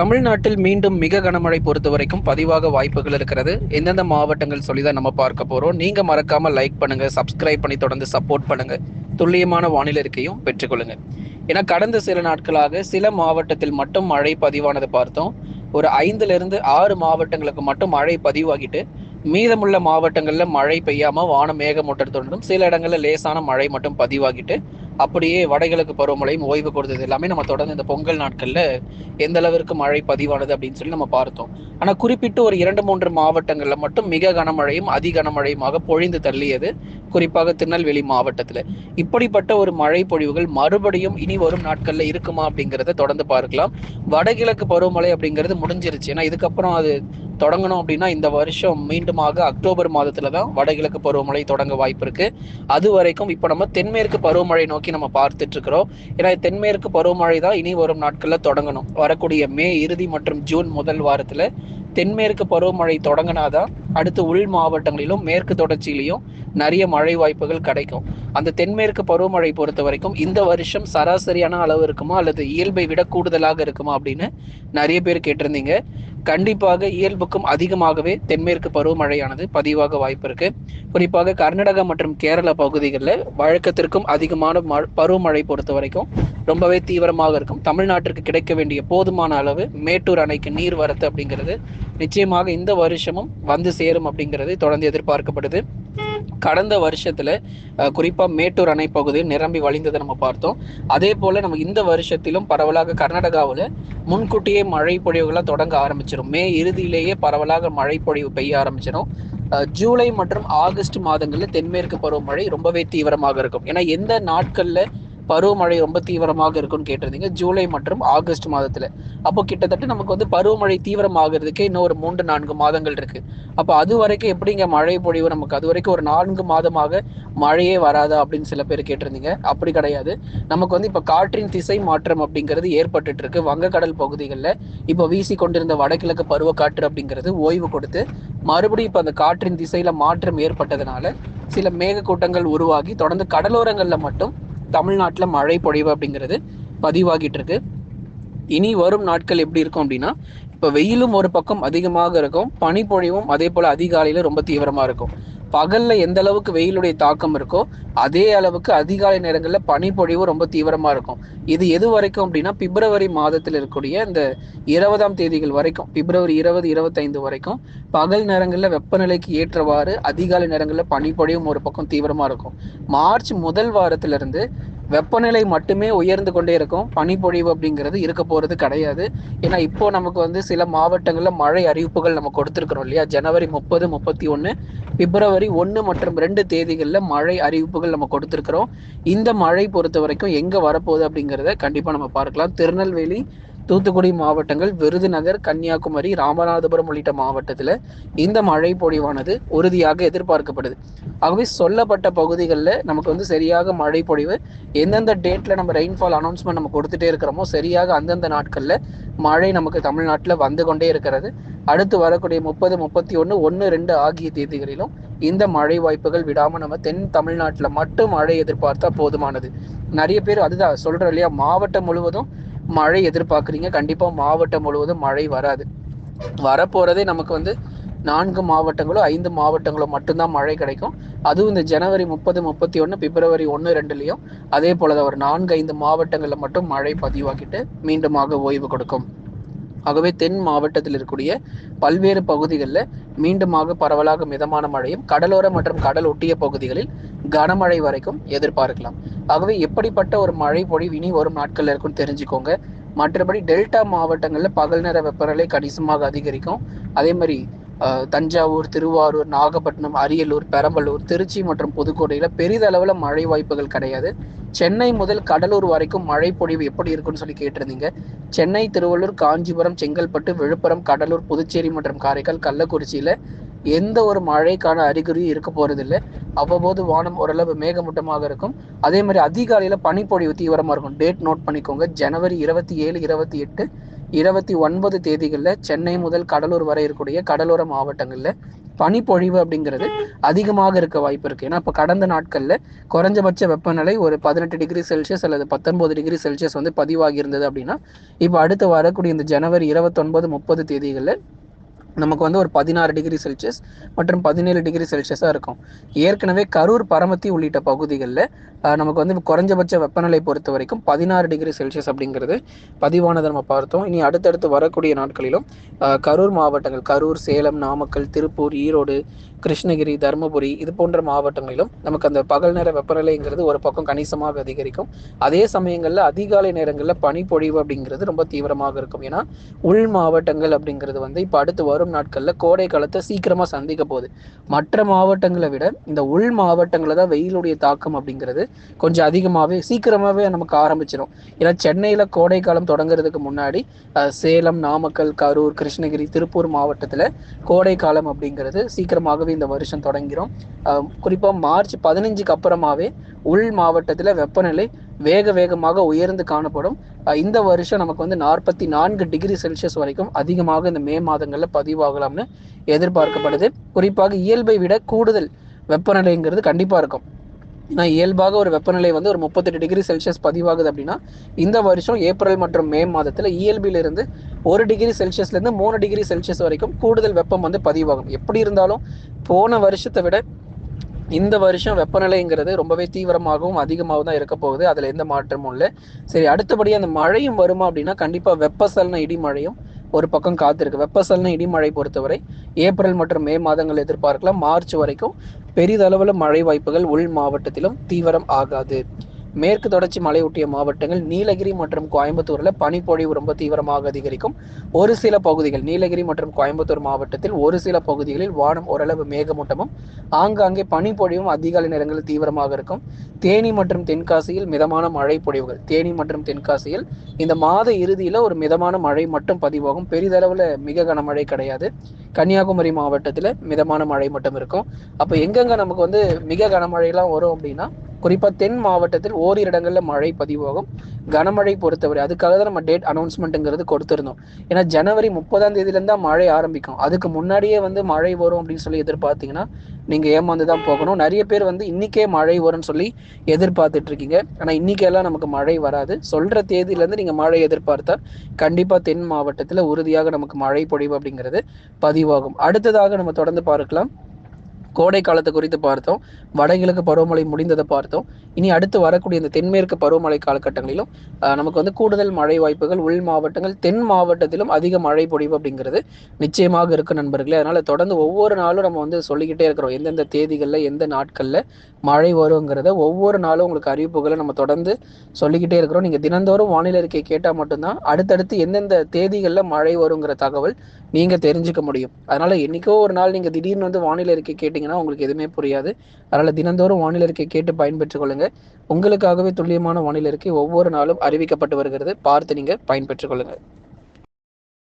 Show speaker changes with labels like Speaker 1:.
Speaker 1: தமிழ்நாட்டில் மீண்டும் மிக கனமழை பொறுத்த வரைக்கும் பதிவாக வாய்ப்புகள் இருக்கிறது. எந்தெந்த மாவட்டங்கள் சொல்லி தான் நம்ம பார்க்க போறோம். நீங்க மறக்காம லைக் பண்ணுங்க சப்ஸ்கிரைப் பண்ணி தொடர்ந்து சப்போர்ட் பண்ணுங்க. துல்லியமான வானிலை இருக்கையும் பெற்றுக்கொள்ளுங்க ஏன்னா கடந்த சில நாட்களாக சில மாவட்டத்தில் மட்டும் மழை பதிவானது பார்த்தோம். ஒரு ஐந்துல இருந்து ஆறு மாவட்டங்களுக்கு மட்டும் மழை பதிவாகிட்டு மீதமுள்ள மாவட்டங்கள்ல மழை பெய்யாம வானம் மேகமூட்டத்துடனும் சில இடங்கள்ல லேசான மழை மட்டும் பதிவாகிட்டு அப்படியே வடகிழக்கு பருவமழையும் ஓய்வு கொடுத்தது எல்லாமே நம்ம தொடர்ந்து இந்த பொங்கல் நாட்கள்ல எந்த அளவிற்கு மழை பதிவானது அப்படின்னு சொல்லி நம்ம பார்த்தோம். ஆனா குறிப்பிட்டு ஒரு இரண்டு மூன்று மாவட்டங்கள்ல மட்டும் மிக கனமழையும் அதி கனமழையுமாக பொழிந்து தள்ளியது. குறிப்பாக திருநெல்வேலி மாவட்டத்துல. இப்படிப்பட்ட ஒரு மழை பொழிவுகள் மறுபடியும் இனி வரும் நாட்கள்ல இருக்குமா அப்படிங்கிறத தொடர்ந்து பார்க்கலாம். வடகிழக்கு பருவமழை அப்படிங்கிறது முடிஞ்சிருச்சு. ஏன்னா இதுக்கப்புறம் அது தொடங்கணும் அப்படின்னா இந்த வருஷம் மீண்டுமாக அக்டோபர் மாதத்துல தான் வடகிழக்கு பருவமழை தொடங்க வாய்ப்பு இருக்கு அது வரைக்கும் இப்ப நம்ம தென்மேற்கு பருவமழை நோக்கி நம்ம பார்த்துட்டு இருக்கிறோம். ஏன்னா தென்மேற்கு பருவமழை தான் இனி வரும் நாட்கள்ல தொடங்கணும். வரக்கூடிய மே இறுதி மற்றும் ஜூன் முதல் வாரத்துல தென்மேற்கு பருவமழை தொடங்கினாதான் அடுத்து உள் மாவட்டங்களிலும் மேற்கு தொடர்ச்சியிலையும் நிறைய மழை வாய்ப்புகள் கிடைக்கும். அந்த தென்மேற்கு பருவமழை பொறுத்த வரைக்கும் இந்த வருஷம் சராசரியான அளவு இருக்குமா அல்லது இயல்பை விட கூடுதலாக இருக்குமா அப்படின்னு நிறைய பேர் கேட்டிருந்தீங்க. கண்டிப்பாக இயல்புக்கும் அதிகமாகவே தென்மேற்கு பருவமழையானது பதிவாக வாய்ப்பு இருக்கு. குறிப்பாக கர்நாடகா மற்றும் கேரள பகுதிகளில் வழக்கத்திற்கும் அதிகமான பருவமழை பொறுத்த வரைக்கும் ரொம்பவே தீவிரமாக இருக்கும். தமிழ்நாட்டிற்கு கிடைக்க வேண்டிய போதுமான அளவு மேட்டூர் அணைக்கு நீர் வரத்து அப்படிங்கிறது நிச்சயமாக இந்த வருஷமும் வந்து சேரும் அப்படிங்கிறது தொடர்ந்து எதிர்பார்க்கப்படுது. கடந்த வருஷத்துல குறிப்பா மேட்டூர் அணை பகுதியில் நிரம்பி வழிந்ததை நம்ம பார்த்தோம். அதே போல நம்ம இந்த வருஷத்திலும் பரவலாக கர்நாடகாவில் முன்கூட்டியே மழை பொழிவுகளை தொடங்க ஆரம்பிச்சிடும் மே இறுதியிலேயே பரவலாக மழை பொழிவு பெய்ய ஆரம்பிச்சிடும் ஜூலை மற்றும் ஆகஸ்ட் மாதங்களில் தென்மேற்கு பருவமழை ரொம்பவே தீவிரமாக இருக்கும். ஏன்னா எந்த நாட்கள்ல பருவமழை ரொம்ப தீவிரமாக இருக்கும்னு கேட்டிருந்தீங்க. ஜூலை மற்றும் ஆகஸ்ட் மாதத்துல. அப்போ கிட்டத்தட்ட நமக்கு வந்து பருவமழை தீவிரமாகிறதுக்கே இன்னும் ஒரு மூன்று நான்கு மாதங்கள் இருக்கு. அப்போ அது வரைக்கும் எப்படிங்க மழை பொழிவு? நமக்கு அது வரைக்கும் ஒரு நான்கு மாதமாக மழையே வராதா அப்படின்னு சில பேர் கேட்டிருந்தீங்க. அப்படி கிடையாது. நமக்கு வந்து இப்போ காற்றின் திசை மாற்றம் அப்படிங்கிறது ஏற்பட்டுட்டு இருக்கு வங்கக்கடல் பகுதிகளில் இப்போ வீசி கொண்டிருந்த வடகிழக்கு பருவ காற்று அப்படிங்கிறது ஓய்வு கொடுத்து மறுபடியும் இப்போ அந்த காற்றின் திசையில மாற்றம் ஏற்பட்டதுனால சில மேகக்கூட்டங்கள் உருவாகி தொடர்ந்து கடலோரங்களில் மட்டும் தமிழ்நாட்டில் மழை பொழிவு அப்படிங்கிறது பதிவாகிட்டு இருக்கு. இனி வரும் நாட்கள் எப்படி இருக்கும் அப்படின்னா இப்போ வெயிலும் ஒரு பக்கம் அதிகமாக இருக்கும் பனிப்பொழிவும் அதே போல அதிகாலையில ரொம்ப தீவிரமா இருக்கும். பகல்ல எந்த அளவுக்கு வெயிலுடைய தாக்கம் இருக்கோ அதே அளவுக்கு அதிகாலை நேரங்களில் பனிப்பொழிவு ரொம்ப தீவிரமா இருக்கும். இது எது வரைக்கும் அப்படின்னா பிப்ரவரி மாதத்தில் இருக்கக்கூடிய இந்த இருபதாம் தேதிகள் வரைக்கும் பிப்ரவரி இருபது இருபத்தைந்து வரைக்கும் பகல் நேரங்களில் வெப்பநிலைக்கு ஏற்றவாறு அதிகாலை நேரங்களில் பனிப்பொழிவும் ஒரு பக்கம் தீவிரமா இருக்கும். மார்ச் முதல் வாரத்திலிருந்து வெப்பநிலை மட்டுமே உயர்ந்து கொண்டே இருக்கும். பனிப்பொழிவு அப்படிங்கிறது இருக்க போகிறது கிடையாது. ஏன்னா இப்போ நமக்கு வந்து சில மாவட்டங்களில் மழை அறிவிப்புகள் நம்ம கொடுத்துருக்குறோம் இல்லையா? ஜனவரி முப்பது முப்பத்தி ஒன்று பிப்ரவரி ஒன்று மற்றும் ரெண்டு தேதிகளில் மழை அறிவிப்புகள் நம்ம கொடுத்துருக்குறோம். இந்த மழை பொறுத்த வரைக்கும் எங்கே வரப்போகுது அப்படிங்கிறத கண்டிப்பாக நம்ம பார்க்கலாம். திருநெல்வேலி தூத்துக்குடி மாவட்டங்கள் விருதுநகர் கன்னியாகுமரி ராமநாதபுரம் உள்ளிட்ட மாவட்டத்தில் இந்த மழை பொழிவானது உறுதியாக எதிர்பார்க்கப்படுது. ஆகவே சொல்லப்பட்ட பகுதிகளில் நமக்கு வந்து சரியாக மழை பொழிவு எந்தெந்த டேட்டில் நம்ம ரெயின்ஃபால் அனௌன்ஸ்மெண்ட் நம்ம கொடுத்துட்டே இருக்கிறோமோ சரியாக அந்தந்த நாட்களில் மழை நமக்கு தமிழ்நாட்டில் வந்து கொண்டே இருக்கிறது. அடுத்து வரக்கூடிய முப்பது முப்பத்தி ஒன்று ஒன்று ரெண்டு ஆகிய தேதிகளிலும் இந்த மழை வாய்ப்புகள் விடாமல் நம்ம தென் தமிழ்நாட்டில் மட்டும் மழை எதிர்பார்த்தா போதுமானது. நிறைய பேர் அதுதான் சொல்கிறோம் இல்லையா மாவட்டம் முழுவதும் மழை எதிர்பார்க்குறீங்க கண்டிப்பாக மாவட்டம் முழுவதும் மழை வராது. வரப்போகிறதே நமக்கு வந்து நான்கு மாவட்டங்களோ ஐந்து மாவட்டங்களோ மட்டும்தான் மழை கிடைக்கும். அதுவும் இந்த ஜனவரி முப்பது முப்பத்தி ஒன்று பிப்ரவரி ஒன்று ரெண்டுலேயும். அதே போல ஒரு நான்கு ஐந்து மாவட்டங்களில் மட்டும் மழை பதிவாக்கிட்டு மீண்டுமாக ஓய்வு கொடுக்கும். ஆகவே தென் மாவட்டத்தில் இருக்கக்கூடிய பல்வேறு பகுதிகளில் மீண்டுமாக பரவலாக மிதமான மழையும் கடலோர மற்றும் கடல் ஒட்டிய பகுதிகளில் கனமழை வரைக்கும் எதிர்பார்க்கலாம். ஆகவே எப்படிப்பட்ட ஒரு மழை பொழிவு இனி வரும் நாட்களில் இருக்கும்னு தெரிஞ்சுக்கோங்க. மற்றபடி டெல்டா மாவட்டங்களில் பகல் நேர வெப்பநிலை கணிசமாக அதிகரிக்கும். அதே மாதிரி தஞ்சாவூர் திருவாரூர் நாகப்பட்டினம் அரியலூர் பெரம்பலூர் திருச்சி மற்றும் புதுக்கோட்டையில் பெரிதளவில் மழை வாய்ப்புகள் கிடையாது. சென்னை முதல் கடலூர் வரைக்கும் மழை பொழிவு எப்படி இருக்குன்னு சொல்லி கேட்டிருந்தீங்க. சென்னை திருவள்ளூர் காஞ்சிபுரம் செங்கல்பட்டு விழுப்புரம் கடலூர் புதுச்சேரி மற்றும் காரைக்கால் கள்ளக்குறிச்சியில் எந்த ஒரு மழைக்கான அறிகுறியும் இருக்க போறதில்லை. அவ்வப்போது வானம் ஓரளவு மேகமூட்டமாக இருக்கும். அதே மாதிரி அதிகாலையில் பனிப்பொழிவு தீவிரமாக இருக்கும். டேட் நோட் பண்ணிக்கோங்க. ஜனவரி இருபத்தி ஏழு இருபத்தி எட்டு இருபத்தி ஒன்பது தேதிகளில் சென்னை முதல் கடலூர் வரை இருக்கக்கூடிய கடலோர மாவட்டங்களில் பனிப்பொழிவு அப்படிங்கிறது அதிகமாக இருக்க வாய்ப்பு இருக்குது ஏன்னா இப்போ கடந்த நாட்களில் குறைஞ்சபட்ச வெப்பநிலை ஒரு பதினெட்டு டிகிரி செல்சியஸ் அல்லது பத்தொன்பது டிகிரி செல்சியஸ் வந்து பதிவாகி இருந்தது அப்படின்னா இப்போ அடுத்து வரக்கூடிய இந்த ஜனவரி இருபத்தொன்பது முப்பது தேதிகளில் நமக்கு வந்து ஒரு பதினாறு டிகிரி செல்சியஸ் மற்றும் பதினேழு டிகிரி செல்சியஸாக இருக்கும். ஏற்கனவே கரூர் பரமத்தி உள்ளிட்ட பகுதிகளில் நமக்கு வந்து குறைஞ்சபட்ச வெப்பநிலை பொறுத்த வரைக்கும் பதினாறு டிகிரி செல்சியஸ் அப்படிங்கிறது பதிவானதை நம்ம பார்த்தோம். இனி அடுத்தடுத்து வரக்கூடிய நாட்களிலும் கரூர் மாவட்டங்கள் கரூர் சேலம் நாமக்கல் திருப்பூர் ஈரோடு கிருஷ்ணகிரி தருமபுரி இது போன்ற மாவட்டங்களிலும் நமக்கு அந்த பகல் நேர வெப்பநிலைங்கிறது ஒரு பக்கம் கணிசமாக அதிகரிக்கும். அதே சமயங்களில் அதிகாலை நேரங்களில் பனிப்பொழிவு அப்படிங்கிறது ரொம்ப தீவிரமாக இருக்கும். ஏன்னா உள் மாவட்டங்கள் அப்படிங்கிறது வந்து இப்போ அடுத்து வரும் நாட்களில் கோடை காலத்தை சீக்கிரமாக சந்திக்க போகுது. மற்ற மாவட்டங்களை விட இந்த உள் மாவட்டங்களில் தான் வெயிலுடைய தாக்கம் அப்படிங்கிறது கொஞ்சம் அதிகமாகவே சீக்கிரமாகவே நமக்கு ஆரம்பிச்சிடும் ஏன்னா சென்னையில் கோடை காலம் தொடங்குறதுக்கு முன்னாடி சேலம் நாமக்கல் கரூர் கிருஷ்ணகிரி திருப்பூர் மாவட்டத்தில் கோடை காலம் அப்படிங்கிறது சீக்கிரமாகவே இந்த வருஷம் தொடங்கிறோம். குறிப்பாக மார்ச் பதினஞ்சுக்கு அப்புறமாவே உள் மாவட்டத்தில் வெப்பநிலை வேக வேகமாக உயர்ந்து காணப்படும். இந்த வருஷம் நமக்கு வந்து நாற்பத்தி நான்கு டிகிரி செல்சியஸ் வரைக்கும் அதிகமாக இந்த மே மாதங்களில் பதிவாகலாம்னு எதிர்பார்க்கப்படுது. குறிப்பாக இயல்பை விட கூடுதல் வெப்பநிலைங்கிறது கண்டிப்பாக இருக்கும். ஏன்னா இயல்பாக ஒரு வெப்பநிலை வந்து ஒரு முப்பத்தெட்டு டிகிரி செல்சியஸ் பதிவாகுது அப்படின்னா இந்த வருஷம் ஏப்ரல் மற்றும் மே மாதத்தில் இயல்பிலிருந்து ஒரு டிகிரி செல்சியஸ்லேருந்து மூணு டிகிரி செல்சியஸ் வரைக்கும் கூடுதல் வெப்பம் வந்து பதிவாகும். எப்படி இருந்தாலும் போன வருஷத்தை விட இந்த வருஷம் வெப்பநிலைங்கிறது ரொம்பவே தீவிரமாகவும் அதிகமாகவும் தான் இருக்க போகுது. அதில் எந்த மாற்றமும் இல்லை. சரி அடுத்தபடி அந்த மழையும் வருமா அப்படின்னா கண்டிப்பாக வெப்பசலன இடிமழையும் ஒரு பக்கம் காத்திருக்கு. வெப்பசலன இடிமழை பொறுத்தவரை ஏப்ரல் மற்றும் மே மாதங்கள் எதிர்பார்க்கலாம். மார்ச் வரைக்கும் பெரிதளவில் மழை வாய்ப்புகள் உள் மாவட்டத்திலும் தீவிரம் ஆகாது. மேற்கு தொடர்ச்சி மலையொட்டிய மாவட்டங்கள் நீலகிரி மற்றும் கோயம்புத்தூரில் பனிப்பொழிவு ரொம்ப தீவிரமாக அதிகரிக்கும். ஒரு சில பகுதிகள் நீலகிரி மற்றும் கோயம்புத்தூர் மாவட்டத்தில் ஒரு சில பகுதிகளில் வானம் ஓரளவு மேகமூட்டமும் ஆங்காங்கே பனிப்பொழிவும் அதிகாலை நேரங்களில் தீவிரமாக இருக்கும். தேனி மற்றும் தென்காசியில் மிதமான மழை பொழிவுகள். தேனி மற்றும் தென்காசியில் இந்த மாத இறுதியில் ஒரு மிதமான மழை மட்டும் பதிவாகும். பெரிதளவில் மிக கனமழை கிடையாது. கன்னியாகுமரி மாவட்டத்தில் மிதமான மழை மட்டும் இருக்கும். அப்போ எங்கெங்க நமக்கு வந்து மிக கனமழையெல்லாம் வரும் அப்படின்னா குறிப்பாக தென் மாவட்டத்தில் ஓரிரு இடங்களில் மழை பதிவாகும். கனமழை பொறுத்தவரை அதுக்காக தான் நம்ம டேட் அனௌன்ஸ்மெண்ட்டுங்கிறது கொடுத்துருந்தோம். ஏன்னா ஜனவரி முப்பதாம் தேதியிலேருந்து தான் மழை ஆரம்பிக்கும். அதுக்கு முன்னாடியே வந்து மழை வரும் அப்படின்னு சொல்லி எதிர்பார்த்தீங்கன்னா நீங்கள் ஏமாந்து தான் போகணும். நிறைய பேர் வந்து இன்னைக்கே மழை வரும்னு சொல்லி எதிர்பார்த்துட்டு இருக்கீங்க. ஆனால் இன்னைக்கெல்லாம் நமக்கு மழை வராது. சொல்கிற தேதியிலேருந்து நீங்கள் மழை எதிர்பார்த்தா கண்டிப்பாக தென் மாவட்டத்தில் உறுதியாக நமக்கு மழை பொழிவு அப்படிங்கிறது பதிவாகும். அடுத்ததாக நம்ம தொடர்ந்து பார்க்கலாம். கோடை காலத்தை குறித்து பார்த்தோம். வடகிழக்கு பருவமழை முடிந்ததை பார்த்தோம். இனி அடுத்து வரக்கூடிய இந்த தென்மேற்கு பருவமழை காலகட்டங்களிலும் நமக்கு வந்து கூடுதல் மழை வாய்ப்புகள் உள் மாவட்டங்கள் தென் மாவட்டத்திலும் அதிக மழை பொழிவு அப்படிங்கிறது நிச்சயமாக இருக்கும் நண்பர்களே. அதனால தொடர்ந்து ஒவ்வொரு நாளும் நம்ம வந்து சொல்லிக்கிட்டே இருக்கிறோம். எந்தெந்த தேதிகளில் எந்த நாட்களில் மழை வருங்கிறத ஒவ்வொரு நாளும் உங்களுக்கு அறிவிப்புகளை நம்ம தொடர்ந்து சொல்லிக்கிட்டே இருக்கிறோம். நீங்கள் தினந்தோறும் வானிலை அறிக்கை கேட்டால் மட்டும்தான் அடுத்தடுத்து எந்தெந்த தேதிகளில் மழை வருங்கிற தகவல் நீங்கள் தெரிஞ்சுக்க முடியும். அதனால என்னைக்கோ ஒரு நாள் நீங்கள் திடீர்னு வந்து வானிலை அறிக்கை கேட்டீங்கன்னா உங்களுக்கு எதுவுமே புரியாது. அதனால் தினந்தோறும் வானிலை அறிக்கை கேட்டு பயன்பெற்றுக் கொள்ளுங்க. உங்களுக்காகவே துல்லியமான வானிலை இருக்கை ஒவ்வொரு நாளும் அறிவிக்கப்பட்டு வருகிறது. பார்த்து நீங்கள் பயன்பெற்றுக் கொள்ளுங்க.